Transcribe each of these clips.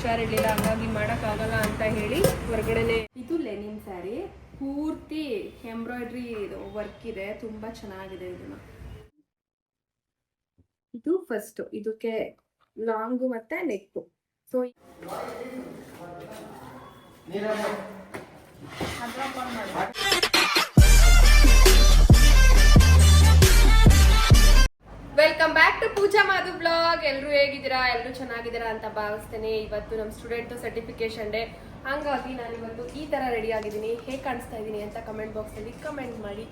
ಹುಷಾರಿರ್ಲಿಲ್ಲ ಹಂಗಾಗಿ ಮಾಡೋಕ್ಕಾಗಲ್ಲ ಅಂತ ಹೇಳಿ ಹೊರಗಡೆನೆ. ಇದು ಲೆನಿನ್ ಸ್ಯಾರಿ. ಪೂರ್ತಿ ಎಂಬ್ರಾಯ್ಡ್ರಿ ವರ್ಕ್ ಇದೆ. ತುಂಬಾ ಚೆನ್ನಾಗಿದೆ ಇದನ್ನ. ಇದು ಫಸ್ಟ್ ಇದಕ್ಕೆ ಲಾಂಗು ಮತ್ತೆ neck so welcome back to Pooja Madhu blog ಎಲ್ಲರೂ ಹೇಗಿದ್ದೀರಾ? ಎಲ್ಲರೂ ಚೆನ್ನಾಗಿದ್ದೀರಾ ಅಂತ ಭಾವಿಸ್ತೇನೆ. ಇವತ್ತು ನಮ್ಮ ಸ್ಟೂಡೆಂಟ್ ಸರ್ಟಿಫಿಕೇಶನ್ ಡೇ ಹಂಗಾಗಿ ನಾನು ಇವತ್ತು ಈ ತರ ರೆಡಿ ಆಗಿದ್ದೀನಿ. ಹೇಗೆ ಕಾಣಿಸ್ತಾ ಇದ್ದೀನಿ ಅಂತ ಕಮೆಂಟ್ ಬಾಕ್ಸಲ್ಲಿ ಕಮೆಂಟ್ ಮಾಡಿ.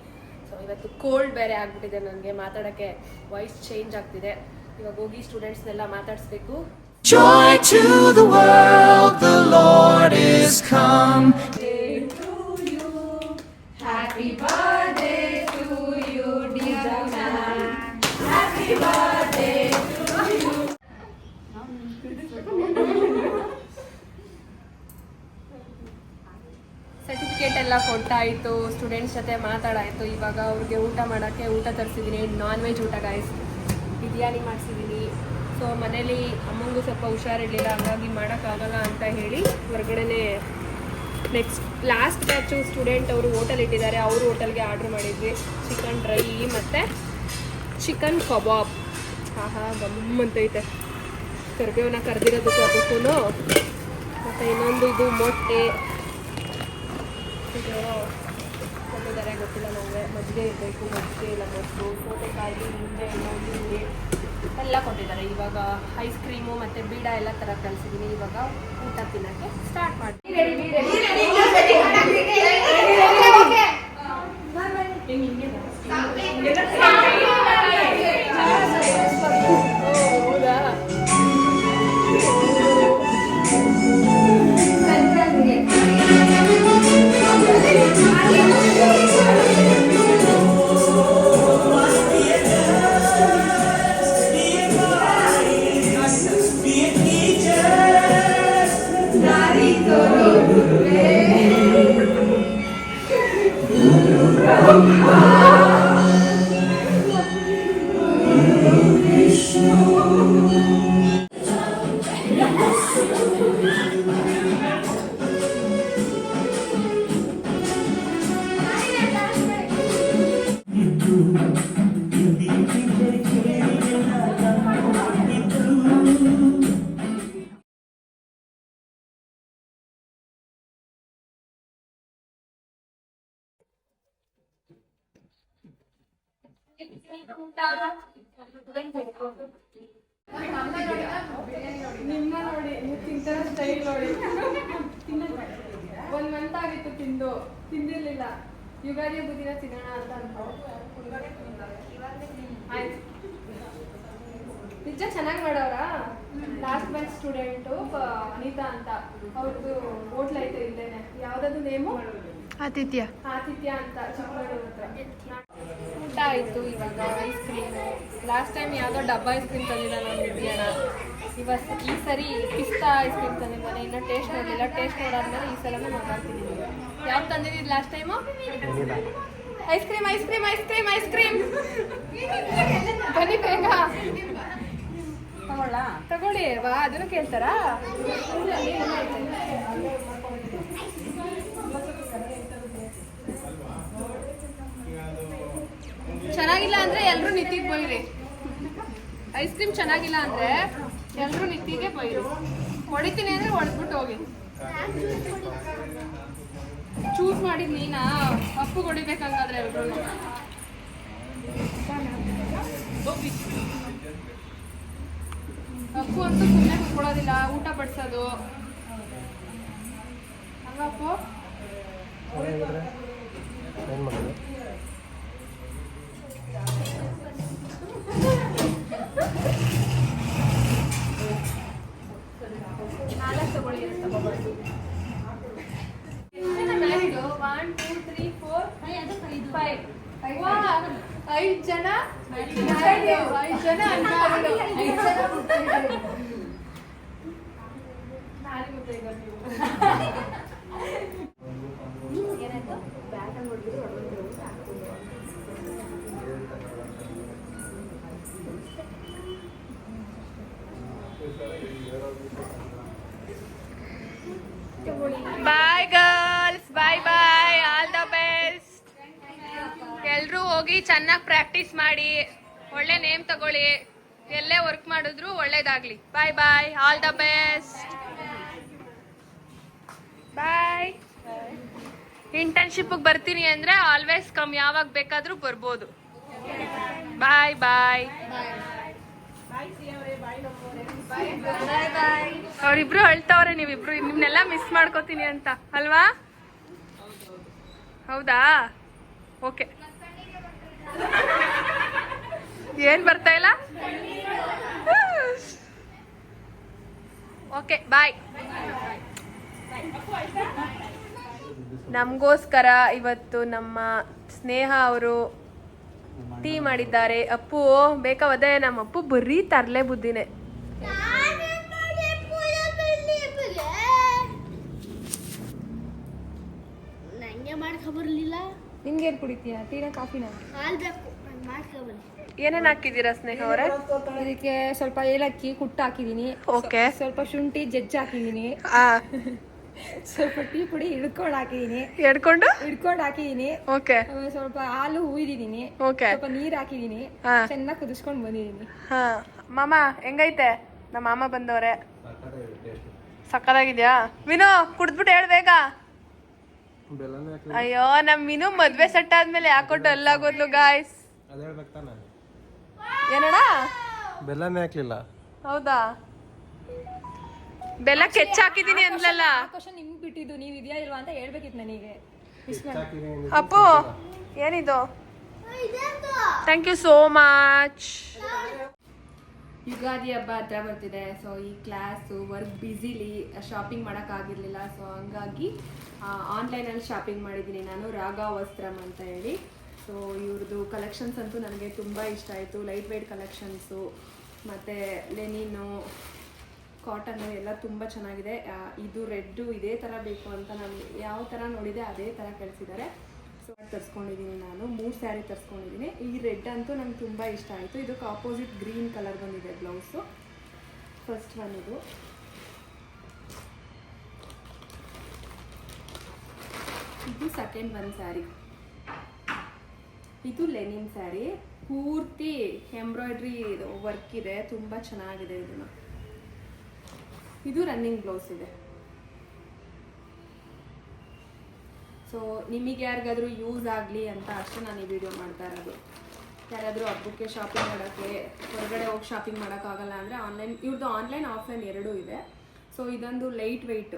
ಸೊ ಇವತ್ತು ಕೋಲ್ಡ್ ಬೇರೆ ಆಗ್ಬಿಟ್ಟಿದೆ ನನಗೆ. ಮಾತಾಡೋಕ್ಕೆ ವಾಯ್ಸ್ ಚೇಂಜ್ ಆಗ್ತಿದೆ. ಇವಾಗ ಹೋಗಿ ಸ್ಟೂಡೆಂಟ್ಸ್ನೆಲ್ಲ ಮಾತಾಡಿಸ್ಬೇಕು. Joy to the world, the Lord is come. ಎಲ್ಲ ಕೊಟ್ಟಾಯಿತು ಸ್ಟೂಡೆಂಟ್ಸ್ ಜೊತೆ ಮಾತಾಡಾಯಿತು. ಇವಾಗ ಅವ್ರಿಗೆ ಊಟ ಮಾಡೋಕ್ಕೆ ಊಟ ತರಿಸಿದ್ದೀನಿ ನಾನ್ ವೆಜ್ ಊಟ ಗಾಯ್ಸ್ ಬಿರಿಯಾನಿ ಮಾಡಿಸಿದ್ದೀನಿ ಸೊ ಮನೇಲಿ ಅಮ್ಮಂಗೂ ಸ್ವಲ್ಪ ಹುಷಾರಿರಲಿಲ್ಲ, ಹಾಗಾಗಿ ಮಾಡೋಕ್ಕಾಗಲ್ಲ ಅಂತ ಹೇಳಿ ಹೊರಗಡೆನೆ ನೆಕ್ಸ್ಟ್ ಲಾಸ್ಟ್ ಬ್ಯಾಚು ಸ್ಟೂಡೆಂಟ್ ಅವರು ಹೋಟೆಲ್ ಇಟ್ಟಿದ್ದಾರೆ. ಅವರು ಹೋಟೆಲ್ಗೆ ಆರ್ಡ್ರ್ ಮಾಡಿದ್ವಿ. ಚಿಕನ್ ಡ್ರೈ ಮತ್ತು ಚಿಕನ್ ಕಬಾಬ್ ಆಹಾ ಗಮ್ಮಂತೈತೆ ಕರ್ಬೇವನ್ನ ಕರೆದಿರೋದಕ್ಕೂ ಅದಕ್ಕೂ ಮತ್ತು ಇನ್ನೊಂದು ಇದು ಮೊಟ್ಟೆ. ಇದು ಕೊಟ್ಟಿದ್ದಾರೆ ಗೊತ್ತಿಲ್ಲ ನನಗೆ ಮಜ್ಜಿಗೆ ಇರಬೇಕು ಮಜ್ಜಿಗೆ ಇಲ್ಲ ಮೊಸರು ಸೌತೆಕಾಯಿ ನಿಂಬೆ ಹಣ್ಣು ಎಲ್ಲ ಕೊಟ್ಟಿದ್ದಾರೆ. ಇವಾಗ ಐಸ್ ಕ್ರೀಮು ಮತ್ತು ಬೀಡ ಎಲ್ಲ ಥರ ಕಲಿಸಿದ್ದೀನಿ ಇವಾಗ ಊಟ ತಿನ್ನೋಕ್ಕೆ ಸ್ಟಾರ್ಟ್ ಮಾಡ್ತೀನಿ. ನಿಮ್ಮ ನೋಡಿ ನೀವು ತಿಂತಾರ ಸ್ಟೈಲ್ ನೋಡಿ. ಒಂದ್ ಮಂತ್ ಆಗಿತ್ತು ತಿಂದು. ತಿಂದಿರ್ಲಿಲ್ಲ. ಯುಗಾದಿ ಬುದಿನ ದಿನ ತಿನ್ನೋಣ ಅಂತ ಆಯ್ತು ನಿಜ ಚೆನ್ನಾಗಿ ಮಾಡೋರಾ? ಲಾಸ್ಟ್ ಬೆಂಚ್ ಸ್ಟೂಡೆಂಟು ಅನಿತಾ ಅಂತ. ಅವ್ರದ್ದು ಹೋಟ್ಲ್ ಐತೆ ಇಲ್ಲೇನೆ. ಯಾವ್ದಾದ್ರು ನೇಮು? ಆತಿಥ್ಯ. ಆತಿಥ್ಯ ಅಂತ ಚಿಕ್ಕಮಗಳೂರು ಹತ್ರ. ಊಟ ಆಯಿತು ಇವಾಗ ಐಸ್ ಕ್ರೀಮು ಲಾಸ್ಟ್ ಟೈಮ್ ಯಾವುದೋ ಡಬ್ಬ ಐಸ್ ಕ್ರೀಮ್ ತಂದಿಲ್ಲ ನಾನು ಮುಗಿಯೋಣ ಇವತ್ತು ಈ ಸರಿ ಪಿಸ್ತಾ ಐಸ್ ಕ್ರೀಮ್ ತಂದಿದ್ದಾನೆ ಇನ್ನೂ ಟೇಸ್ಟ್ ನೋಡಲಿಲ್ಲ. ಟೇಸ್ಟ್ ನೋಡಾದ್ಮೇಲೆ ಈ ಸಲನೂ ಮಾತಾಡ್ತೀನಿ. ಯಾವ್ದು ತಂದಿದ್ದೀನಿ last time ice cream ice cream ice cream ice cream ಬನ್ನಿ ಬೇಗ ತಗೊಳ್ಳಿ. ವಾ ಅದನ್ನು ಕೇಳ್ತಾರಾ? ಚೆನ್ನಾಗಿಲ್ಲ ಅಂದ್ರೆ ಎಲ್ರು ನಿತ್ತಿಗೆ ಬೈರಿ. ಐಸ್ ಕ್ರೀಮ್ ಚೆನ್ನಾಗಿಲ್ಲ ಅಂದ್ರೆ ಎಲ್ರು ನಿತಿಗೆ ಬೈರಿ. ಹೊಡಿತೀನಿ ಅಂದ್ರೆ ಹೊಡೆದ್ಬಿಟ್ಟು ಹೋಗಿ. ಚೂಸ್ ಮಾಡಿದ್ ನೀನಾ? ಅಪ್ಪು ಹೊಡಿಬೇಕಂಗಾದ್ರೆ ಎಲ್ರು ಅಪ್ಪು ಅಂತೂ ಸುಮ್ಮನೆ ಕುತ್ಕೊಳ್ಳೋದಿಲ್ಲ, ಊಟ ಬಡಿಸೋದು. ಹಂಗಪ್ಪು ನಾಲ್ಕು ಐದು ಜನ ಐದು ಜನ. ಅಂತಾರೆ ಐದು ಜನ. ಗೊತ್ತೈದ್ ನೀವು ಚೆನ್ನಾಗಿ ಪ್ರಾಕ್ಟೀಸ್ ಮಾಡಿ, ಒಳ್ಳೆ ನೇಮ್ ತಗೊಳ್ಳಿ, ಎಲ್ಲೇ ವರ್ಕ್ ಮಾಡಿದ್ರು ಒಳ್ಳೇದಾಗ್ಲಿ. Bye bye all the best bye internship ಬರ್ತೀನಿ ಅಂದ್ರೆ ಆಲ್ವೇಸ್ ಕಮ್ ಯಾವಾಗ ಬೇಕಾದ್ರೂ ಬರ್ಬೋದು. ಬಾಯ್ ಬಾಯ್ ಅವ್ರಿಬ್ರು ಅಳ್ತಾವ್ರೆ ನೀವಿಬ್ರು. ನಿಮ್ನೆಲ್ಲ ಮಿಸ್ ಮಾಡ್ಕೋತೀನಿ ಅಂತ. ಅಲ್ವಾ? ಹೌದಾ? ಓಕೆ ಏನ್ ಬರ್ತಾ ಇಲ್ಲ? ಓಕೆ ಬಾಯ್ ನಮಗೋಸ್ಕರ ಇವತ್ತು ನಮ್ಮ ಸ್ನೇಹ ಅವರು ಟೀ ಮಾಡಿದ್ದಾರೆ. ಅಪ್ಪು ಬೇಕಾವದೆ ನಮ್ಮ ಅಪ್ಪು ಬರೀ ತರಲೆ ಬುದ್ಧಿನೇ. ಕುಡಿತೀಯ? ಟೀನಾ ಕಾಫಿನ? ಏನೇನ್ ಹಾಕಿದೀರಾ ಸ್ನೇಹ ಅವರೇ? ಇದಕ್ಕೆ ಸ್ವಲ್ಪ ಏಲಕ್ಕಿ ಕುಟ್ಟ ಹಾಕಿದೀನಿ ಓಕೆ. ಸ್ವಲ್ಪ ಶುಂಠಿ ಜಜ್ಜಿ ಹಾಕಿದೀನಿ ಸ್ವಲ್ಪ ಟೀ ಪುಡಿ ಹಿಡ್ಕೊಂಡು ಹಾಕಿದೀನಿ ಹಿಡ್ಕೊಂಡು? ಹಿಡ್ಕೊಂಡು ಹಾಕಿದೀನಿ ಓಕೆ. ಸ್ವಲ್ಪ ಹಾಲು ಹುಯ್ದಿದೀನಿ ಓಕೆ. ಸ್ವಲ್ಪ ನೀರ್ ಹಾಕಿದೀನಿ. ಚೆನ್ನಾಗಿ ಕುದಿಸ್ಕೊಂಡು ಬಂದಿದೀನಿ ಹಾ. ಮಾಮ ಹೆಂಗೈತೆ? ನಮ್ಮ ಮಾಮ ಬಂದವ್ರೆ. ಸಕ್ಕದಾಗಿದ್ಯಾ ವಿನೋ ಕುಡ್ದ್ಬಿಟ್ಟು ಹೇಳ್ಬೇಕಾ ಬೇಗ. ಅಯ್ಯೋ ನಮ್ ಮೀನು ಮದ್ವೆ ಸೆಟ್ ಆದ್ಮೇಲೆ ಯಾಕೋ ಎಲ್ಲ ಆಗೋದ್ಲು ಗಾಯ್ಸ್ ಅದ ಹೇಳ್ಬೇಕು ತಾನೆ. ಏನಣ್ಣ? ಬೆಲ್ಲನೇ ಹಾಕ್ಲಿಲ್ಲ. ಹೌದಾ? ಬೆಲ್ಲ ಕೆಚ್ಚ ಹಾಕಿದೀನಿ ಅಂದ್ಲಲ್ಲ? ಆ ಕ್ವಶನ್ ನಿಮ್ಗೆ ಬಿಟ್ಟಿದ್ದು ನೀವು ಇದೆಯಾ ಇಲ್ವಾ ಅಂತ ಹೇಳ್ಬೇಕಿತ್ತು ನನಗೆ. ಅಪ್ಪು ಏನಿದು? Thank you so much Ugadi ಹಬ್ಬ ಹತ್ರ ಬರ್ತಿದೆ ಸೊ ಈ ಕ್ಲಾಸು ವರ್ಕ್ ಬ್ಯುಸಿಲಿ ಶಾಪಿಂಗ್ ಮಾಡೋಕ್ಕಾಗಿರಲಿಲ್ಲ ಸೊ ಹಂಗಾಗಿ ಆನ್ಲೈನಲ್ಲಿ ಶಾಪಿಂಗ್ ಮಾಡಿದ್ದೀನಿ ನಾನು, ರಾಗ ವಸ್ತ್ರಮ್ ಅಂತ ಹೇಳಿ. ಸೊ ಇವ್ರದ್ದು ಕಲೆಕ್ಷನ್ಸ್ ಅಂತೂ ನನಗೆ ತುಂಬ ಇಷ್ಟ ಆಯಿತು ಲೈಟ್ ವೈಟ್ ಕಲೆಕ್ಷನ್ಸು ಮತ್ತು ಲೆನಿನು ಕಾಟನ್ ಎಲ್ಲ ತುಂಬ ಚೆನ್ನಾಗಿದೆ. ಇದು ರೆಡ್ಡು ಇದೇ ಥರ ಬೇಕು ಅಂತ ನಾನು ಯಾವ ಥರ ನೋಡಿದೆ ಅದೇ ಥರ ಕಳಿಸಿದ್ದಾರೆ ತರಿಸ್ಕೊಂಡಿದ್ದೀನಿ ನಾನು, ಮೂರು ಸ್ಯಾರಿ ತರಿಸ್ಕೊಂಡಿದ್ದೀನಿ. ಈ ರೆಡ್ ಅಂತೂ ನಂಗೆ ತುಂಬ ಇಷ್ಟ ಆಯಿತು. ಇದಕ್ಕೆ ಆಪೋಸಿಟ್ ಗ್ರೀನ್ ಕಲರ್ ಬಂದಿದೆ ಬ್ಲೌಸು ಫಸ್ಟ್ ಒನ್ ಇದು. ಇದು ಸೆಕೆಂಡ್ ಒನ್ ಸ್ಯಾರಿ ಇದು ಲೆನಿನ್ ಸ್ಯಾರಿ ಪೂರ್ತಿ ಎಂಬ್ರಾಯ್ಡ್ರಿ ವರ್ಕ್ ಇದೆ. ತುಂಬ ಚೆನ್ನಾಗಿದೆ ಇದನ್ನು. ಇದು ರನ್ನಿಂಗ್ ಬ್ಲೌಸ್ ಇದೆ. ಸೊ ನಿಮಗೆ ಯಾರಿಗಾದರೂ ಯೂಸ್ ಆಗಲಿ ಅಂತ ಅಷ್ಟೇ ನಾನು ಈ ವಿಡಿಯೋ ಮಾಡ್ತಾ ಇರೋದು. ಯಾರಾದರೂ ಹಬ್ಬಕ್ಕೆ ಶಾಪಿಂಗ್ ಮಾಡೋಕ್ಕೆ, ಹೊರಗಡೆ ಹೋಗಿ ಶಾಪಿಂಗ್ ಮಾಡೋಕ್ಕಾಗಲ್ಲ ಅಂದರೆ ಆನ್ಲೈನ್ ಇವ್ರದ್ದು ಆನ್ಲೈನ್ ಆಫ್ಲೈನ್ ಎರಡೂ ಇದೆ. ಸೊ ಇದೊಂದು ಲೈಟ್ ವೆಯ್ಟ್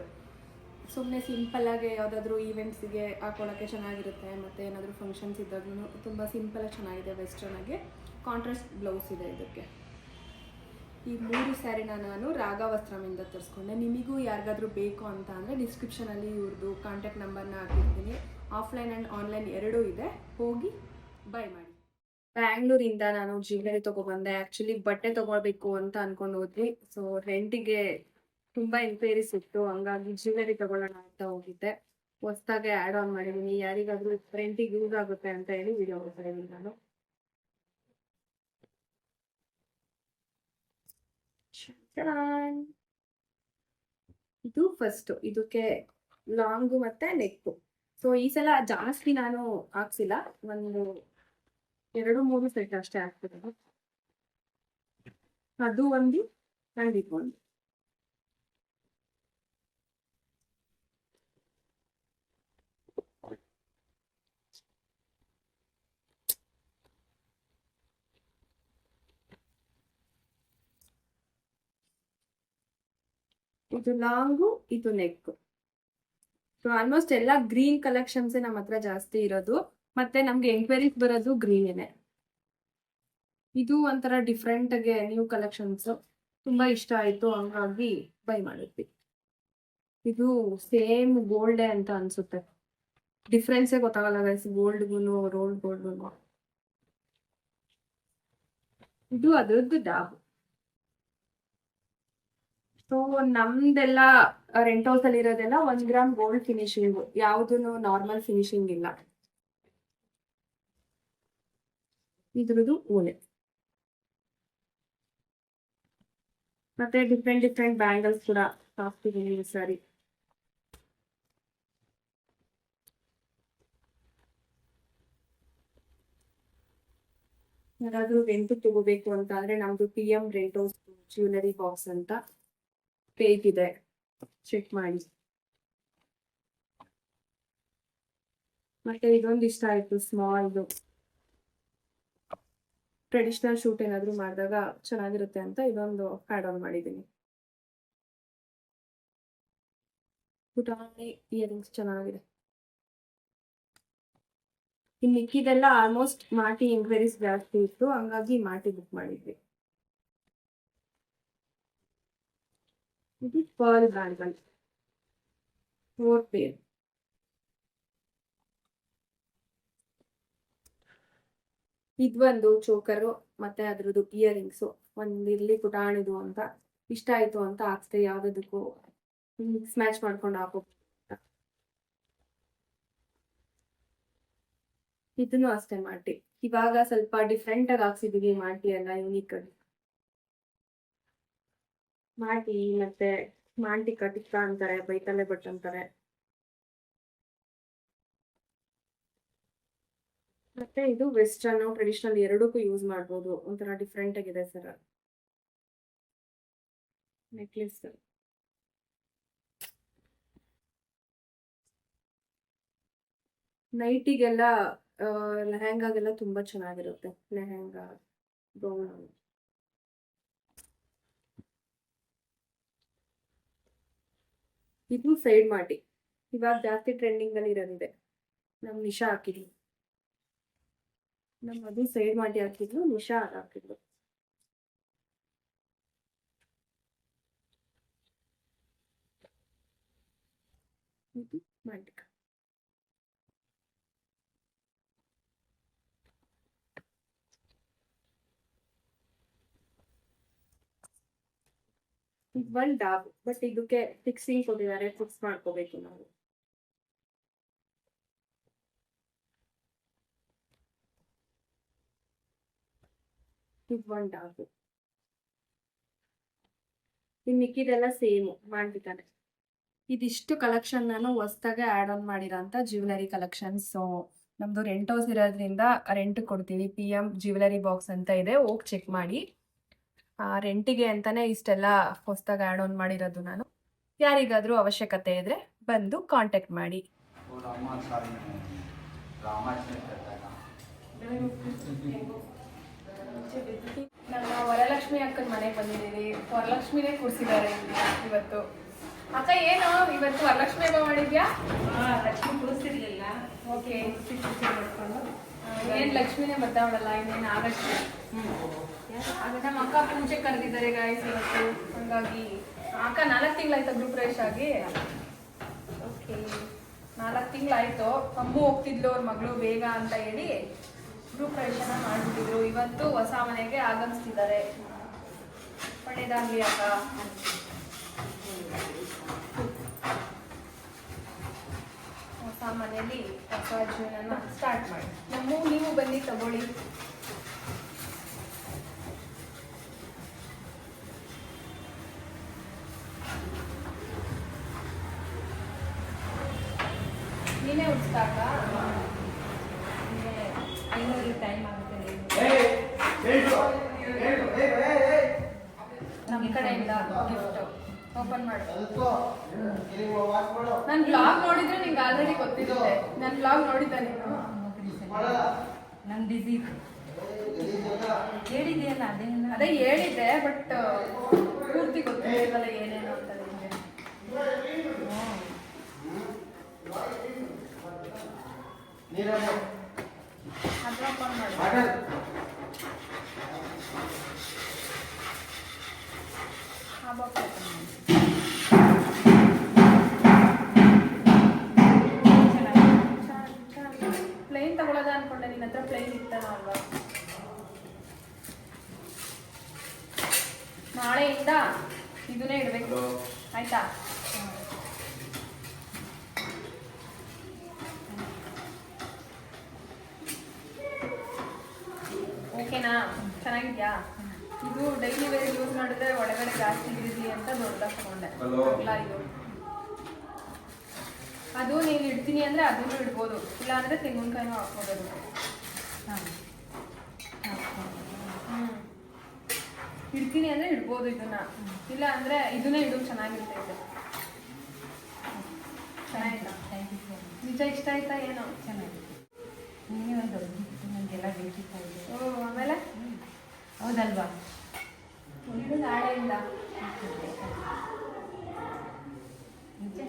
ಸುಮ್ಮನೆ ಸಿಂಪಲ್ಲಾಗಿ ಯಾವುದಾದ್ರೂ ಈವೆಂಟ್ಸಿಗೆ ಹಾಕೊಳ್ಳೋಕ್ಕೆ ಚೆನ್ನಾಗಿರುತ್ತೆ, ಮತ್ತು ಏನಾದರೂ ಫಂಕ್ಷನ್ಸ್ ಇದ್ದಾಗೂ ತುಂಬ ಸಿಂಪಲಾಗಿ ಚೆನ್ನಾಗಿದೆ ವೆಸ್ಟರ್ನಾಗೆ ಕಾಂಟ್ರಾಸ್ಟ್ ಬ್ಲೌಸ್ ಇದೆ ಇದಕ್ಕೆ. ಈ ಮೂರು ಸ್ಯಾರಿನ ನಾನು ರಾಗವಸ್ತ್ರಮಿಂದ ತರಿಸ್ಕೊಂಡೆ. ನಿಮಗೂ ಯಾರಿಗಾದ್ರೂ ಬೇಕು ಅಂತ ಅಂದರೆ ಡಿಸ್ಕ್ರಿಪ್ಷನಲ್ಲಿ ಇವ್ರದ್ದು ಕಾಂಟ್ಯಾಕ್ಟ್ ನಂಬರ್ನ ಹಾಕಿರ್ತೀನಿ. ಆಫ್ಲೈನ್ ಆ್ಯಂಡ್ ಆನ್ಲೈನ್ ಎರಡೂ ಇದೆ. ಹೋಗಿ ಬೈ ಮಾಡಿ. ಬ್ಯಾಂಗ್ಳೂರಿಂದ ನಾನು ಜ್ಯುವೆಲರಿ ತೊಗೊಬಂದೆ. ಆ್ಯಕ್ಚುಲಿ ಬಟ್ಟೆ ತೊಗೊಳ್ಬೇಕು ಅಂತ ಅಂದ್ಕೊಂಡು ಹೋದ್ವಿ. ಸೊ ರೆಂಟಿಗೆ ತುಂಬ ಎನ್ಕ್ವೈರೀಸ್ ಇತ್ತು ಹಂಗಾಗಿ ಜ್ಯುವೆಲರಿ ತೊಗೊಳ್ಳೋಣ ಅಂತ ಹೋಗಿದ್ದೆ. ಹೊಸ್ದಾಗೆ ಆ್ಯಡ್ ಆನ್ ಮಾಡಿದ್ದೀನಿ ಯಾರಿಗಾದರೂ ರೆಂಟಿಗೆ ಯೂಸ್ ಆಗುತ್ತೆ ಅಂತ ಹೇಳಿ ವಿಡಿಯೋ ಮಾಡ್ತಾ ಇದ್ದೀನಿ ನಾನು. ಇದು ಫಸ್ಟ್ ಇದಕ್ಕೆ ಲಾಂಗು ಮತ್ತೆ ನೆಕ್ ಸೊ ಈ ಸಲ ಜಾಸ್ತಿ ನಾನು ಹಾಕ್ಸಿಲ್ಲ. ಒಂದು ಎರಡು, ಮೂರು ಸೆಟ್ ಅಷ್ಟೇ ಹಾಕ್ತಿರೋದು. ಅದು ಒಂದು ಇದು ಒಂದು. ಇದು ಲಾಂಗು, ಇದು ನೆಕ್ ಸೊ ಆಲ್ಮೋಸ್ಟ್ ಎಲ್ಲ ಗ್ರೀನ್ ಕಲೆಕ್ಷನ್ಸ್ ನಮ್ಮ ಹತ್ರ ಜಾಸ್ತಿ ಇರೋದು. ಮತ್ತೆ ನಮ್ಗೆ ಎಂಕ್ವೈರೀಸ್ ಬರೋದು ಗ್ರೀನೇನೆ ಇದು ಒಂಥರ ಡಿಫ್ರೆಂಟ್ ಆಗಿ ನ್ಯೂ ಕಲೆಕ್ಷನ್ಸ್ ತುಂಬಾ ಇಷ್ಟ ಆಯ್ತು, ಹಂಗಾಗಿ ಬೈ ಮಾಡಿದ್ವಿ. ಇದು ಸೇಮ್ ಗೋಲ್ಡೆ ಅಂತ ಅನ್ಸುತ್ತೆ. ಡಿಫ್ರೆನ್ಸ್ ಗೊತ್ತಾಗಲ್ಲ ಗೈಸ್ ಗೋಲ್ಡ್ಗೂ ರೋಲ್ಡ್ ಗೋಲ್ಡ್ ಇದು ಅದ್ರದ್ದು ಡಾಬ್. ಸೊ ನಮ್ದೆಲ್ಲ ರೆಂಟ್ ಹೌಸ್ ಅಲ್ಲಿ ಇರೋದೆಲ್ಲ ಒಂದ್ ಗ್ರಾಮ್ ಗೋಲ್ಡ್ ಫಿನಿಶಿಂಗ್ ಯಾವ್ದು ನಾರ್ಮಲ್ ಫಿನಿಶಿಂಗ್ ಇಲ್ಲ. ಇದ್ರದ್ದು ಓಲೆ ಮತ್ತೆ ಡಿಫ್ರೆಂಟ್ ಡಿಫ್ರೆಂಟ್ ಬ್ಯಾಂಗಲ್ಸ್ ಕೂಡ ಹಾಕ್ತಿದ್ದೀನಿ ಈ ಸಾರಿ. ಯಾರಾದ್ರೂ ರೆಂಟ್ ತಗೋಬೇಕು ಅಂತ ಅಂದ್ರೆ ನಮ್ದು P M house jewellery box ಅಂತ. ಇದೆ ಚೆಕ್ ಮಾಡಿ ಮತ್ತೆ ಇದೊಂದು ಇಷ್ಟ ಆಯ್ತು ಸ್ಮಾಲ್ದು ಟ್ರೆಡಿಷನಲ್ ಶೂಟ್ ಏನಾದರೂ ಮಾಡಿದಾಗ ಚೆನ್ನಾಗಿರುತ್ತೆ ಅಂತ ಇದೊಂದು ಆಡ್ ಆನ್ ಮಾಡಿದ್ದೀನಿ ಪುಟಾಣಿ ಇಯರಿಂಗ್ಸ್ ಚೆನ್ನಾಗಿದೆ ಇನ್ನು ಮಿಕ್ಕಿದೆಲ್ಲ ಆಲ್ಮೋಸ್ಟ್ ಮಾಟಿ ಎಂಕ್ವೈರೀಸ್ ಜಾಸ್ತಿ ಇತ್ತು ಹಂಗಾಗಿ ಮಾಟಿ ಬುಕ್ ಮಾಡಿದ್ವಿ ಇದು ಪರ್ಲ್ ಬ್ಯಾಂಗಲ್ ಫೋರ್ ಪೇರ್ ಇದೊಂದು ಚೋಕರು ಮತ್ತೆ ಅದ್ರದ್ದು ಇಯರಿಂಗ್ಸು ಒಂದಿರ್ಲಿ ಪುಟಾಣಿದು ಅಂತ ಇಷ್ಟ ಆಯ್ತು ಅಂತ ಹಾಕ್ಸ್ದೆ ಯಾವ್ದಕ್ಕೂ ಮಿಕ್ಸ್ ಮ್ಯಾಚ್ ಮಾಡ್ಕೊಂಡು ಹಾಕೋ ಇದನ್ನು ಅಷ್ಟೇ ಮಾಡಿ ಇವಾಗ ಸ್ವಲ್ಪ ಡಿಫ್ರೆಂಟ್ ಆಗಿ ಹಾಕ್ಸಿದೀವಿ ಮಾಡ್ತಿ ಅಲ್ಲ ಯೂನಿಕ್ ಆಗಿ ಮಾಟಿ ಮತ್ತೆ ಮಾಂಟಿ ಕಟಿಕ ಅಂತಾರೆ ಬೈತಲೆ ಭಟ್ ಅಂತಾರೆ ಮತ್ತೆ ಇದು ವೆಸ್ಟರ್ನ್ ಟ್ರೆಡಿಷನಲ್ ಎರಡಕ್ಕೂ ಯೂಸ್ ಮಾಡ್ಬೋದು. ಒಂಥರ ಡಿಫ್ರೆಂಟ್ ಆಗಿದೆ ಸರ್ ನೆಕ್ಲೆಸ್ ನೈಟಿಗೆಲ್ಲ ಲೆಹೆಂಗಾಗೆಲ್ಲ ತುಂಬಾ ಚೆನ್ನಾಗಿರುತ್ತೆ. ಲೆಹೆಂಗಾ ಗೌನ್ ಇದು ಸೈಡ್ ಮಾಡಿ. ಇವಾಗ ಜಾಸ್ತಿ ಟ್ರೆಂಡಿಂಗ್ ಅಲ್ಲಿ ಇರೋದಿದೆ. ನಮ್ ನಿಶಾ ಹಾಕಿದ್ವಿ. ನಮ್ ಅದು ಸೈಡ್ ಮಾಡಿ ಹಾಕಿದ್ಲು ನಿಶಾ ಹಾಕಿದ್ಲು ಮಂಟಿಕ ಒನ್ ಡಾಬ್ ಬಟ್ ಇದಕ್ಕೆ ಫಿಕ್ಸಿಂಗ್ ಕೊಟ್ಟಿದ್ದಾರೆ ಫಿಕ್ಸ್ ಮಾಡ್ಕೋಬೇಕು ನಾವು. ಇದು ಡಾಬ್ ಇನ್ ಮಿಕ್ಕಿದೆಲ್ಲ ಸೇಮ್ ಮಾಡ್ಬಿಟ್ಟಾನೆ ಇದಿಷ್ಟು ಕಲೆಕ್ಷನ್ ನಾನು ಹೊಸ್ದಾಗೆ ಆಡ್ ಆನ್ ಮಾಡಿರೋಂಥ ಜ್ಯುವೆಲರಿ ಕಲೆಕ್ಷನ್ ಸೊ ನಮ್ದು ರೆಂಟ್ ಹೌಸ್ ಇರೋದ್ರಿಂದ ರೆಂಟ್ ಕೊಡ್ತೀವಿ. ಪಿ ಎಂ ಜ್ಯುವೆಲರಿ ಬಾಕ್ಸ್ ಅಂತ ಇದೆ, ಹೋಗಿ ಚೆಕ್ ಮಾಡಿ. ರೆಂಟಿಗೆ ಅಂತಾನೆ ಇಷ್ಟೆಲ್ಲ ಹೊಸದಾಗಿ ಆ್ಯಡ್ ಆನ್ ಮಾಡಿರೋದು ನಾನು. ಯಾರಿಗಾದರೂ ಅವಶ್ಯಕತೆ ಇದ್ದರೆ ಬಂದು ಕಾಂಟ್ಯಾಕ್ಟ್ ಮಾಡಿ. ನಮ್ಮ ವರಲಕ್ಷ್ಮಿ ಅಕ್ಕನ ಮನೆಗೆ ಬಂದಿದ್ದೀವಿ ವರಲಕ್ಷ್ಮಿನೇ ಕೂರಿಸಿದ್ದಾರೆ ಇವತ್ತು. ಅಕ್ಕ ಏನು? ಇವತ್ತು ವರಲಕ್ಷ್ಮಿ ಹಬ್ಬ ಮಾಡಿದ್ಯಾ? ಲಕ್ಷ್ಮಿ ಕೂರಿಸಿರ್ಲಿಲ್ಲ. ಓಕೆ ಮಾಡ್ಕೊಂಡು ಏನ್ ಲಕ್ಷ್ಮಿನೇ ಬರ್ತಾವಳಲ್ಲ ಇನ್ನೇನು ಆಗತ್ತೆ? ಆಗ ನಮ್ಮ ಅಕ್ಕ ಪೂಜೆ ಕರೆದಿದ್ದಾರೆ ಗಾಯಸ್ ಇವತ್ತು. ಹಂಗಾಗಿ ಅಕ್ಕ ನಾಲ್ಕು ತಿಂಗಳಾಯ್ತು ಗೃಹ ಪ್ರವೇಶ ಆಗಿ? ಓಕೆ ನಾಲ್ಕು ತಿಂಗಳಾಯ್ತು. ಅಮ್ಮು ಹೋಗ್ತಿದ್ಲು ಅವ್ರ ಮಗಳು ಬೇಗ ಅಂತ ಹೇಳಿ ಗ್ರೂಪ್ ಪ್ರವೇಶನ ಮಾಡ್ಬಿಟ್ಟಿದ್ರು. ಇವತ್ತು ಹೊಸ ಮನೆಗೆ ಆಗಮಿಸ್ತಿದ್ದಾರೆ. ಒಳ್ಳೇದಾಗ್ಲಿ ಅಕ್ಕ. ಹೊಸ ಮನೆಯಲ್ಲಿ ಹೊಸ ಜೀವನ ಸ್ಟಾರ್ಟ್ ಮಾಡಿ. ನಮ್ಮ ನೀವು ಬನ್ನಿ ತಗೊಳ್ಳಿ. ನೀನೇ ಉಡ್ಸ್ತಾಕ? ಐನೂರು ಟೈಮ್ ಆಗುತ್ತೆ ನಮ್ಮ ಕಡೆಯಿಂದ ಗಿಫ್ಟ್ ಓಪನ್ ಮಾಡಿ. ನನ್ನ ಬ್ಲಾಗ್ ನೋಡಿದ್ರೆ ನಿಂಗೆ ಆಲ್ರೆಡಿ ಗೊತ್ತಿರುತ್ತೆ. ನನ್ನ ಬ್ಲಾಗ್ ನೋಡಿದ್ದ ನೀನು? ನಂಗೆ ಬಿಸಿ ಹೇಳಿದೆಯಲ್ಲ ಅದೇನ. ಅದೇ ಹೇಳಿದ್ದೆ ಬಟ್ ಪೂರ್ತಿ ಗೊತ್ತಿಲ್ಲ ಏನೇನು ಅಂತ ನಿಮಗೆ ಓಪನ್ ಮಾಡಿ ಆ ಬಾಕ್ಸ್ ಓಪನ್ ಮಾಡಿ ಪ್ಲೇನ್ ತಗೊಳ್ಳೋದ ಅನ್ಕೊಂಡೆ ನಿನ್ನ ಹತ್ರ ಪ್ಲೇನ್ ಇತ್ತಲ್ಲ ಅಲ್ವಾ ನಾಳೆಯಿಂದ ಇದನ್ನೇ ಇಡಬೇಕು. ಆಯ್ತಾ? ಓಕೆನಾ? ಚೆನ್ನಾಗಿದ್ಯಾ? ಇದು ಡೈಲಿ ವೇರ್ ಯೂಸ್ ಮಾಡಿದ್ರೆ ಒಳಗಡೆ ಜಾಸ್ತಿ ಇರಲಿ ಅಂತ ತಗೊಂಡೆ Hello. ಇದು. ಅದು ನೀನು ಇಡ್ತೀನಿ ಅಂದ್ರೆ ಅದನ್ನು ಇಡ್ಬೋದು. ಇಲ್ಲ ಅಂದ್ರೆ ತೆಂಗಿನಕಾಯಿನೂ ಹಾಕ್ಬೋದು ಹಾಂ. ಹಿಡ್ತೀನಿ ಅಂದರೆ ಇಡ್ಬೋದು ಇದನ್ನ. ಇಲ್ಲ ಅಂದರೆ ಇದನ್ನೇ ಇಡೋದು ಚೆನ್ನಾಗಿರ್ತೈತೆ. ಚೆನ್ನಾಗಿಲ್ಲ? ನಿಜ ಇಷ್ಟ ಆಯ್ತಾ ಏನೋ? ಚೆನ್ನಾಗಿತ್ತು ನೀನೇ ಒಂದು ಗಿಫ್ಟ್ ನನಗೆಲ್ಲ ಬೇಕಿತ್ತು ಓ ಆಮೇಲೆ? ಹೌದಲ್ವಾ? ಇದು ನಾಳೆಯಿಂದ. ನಿಜ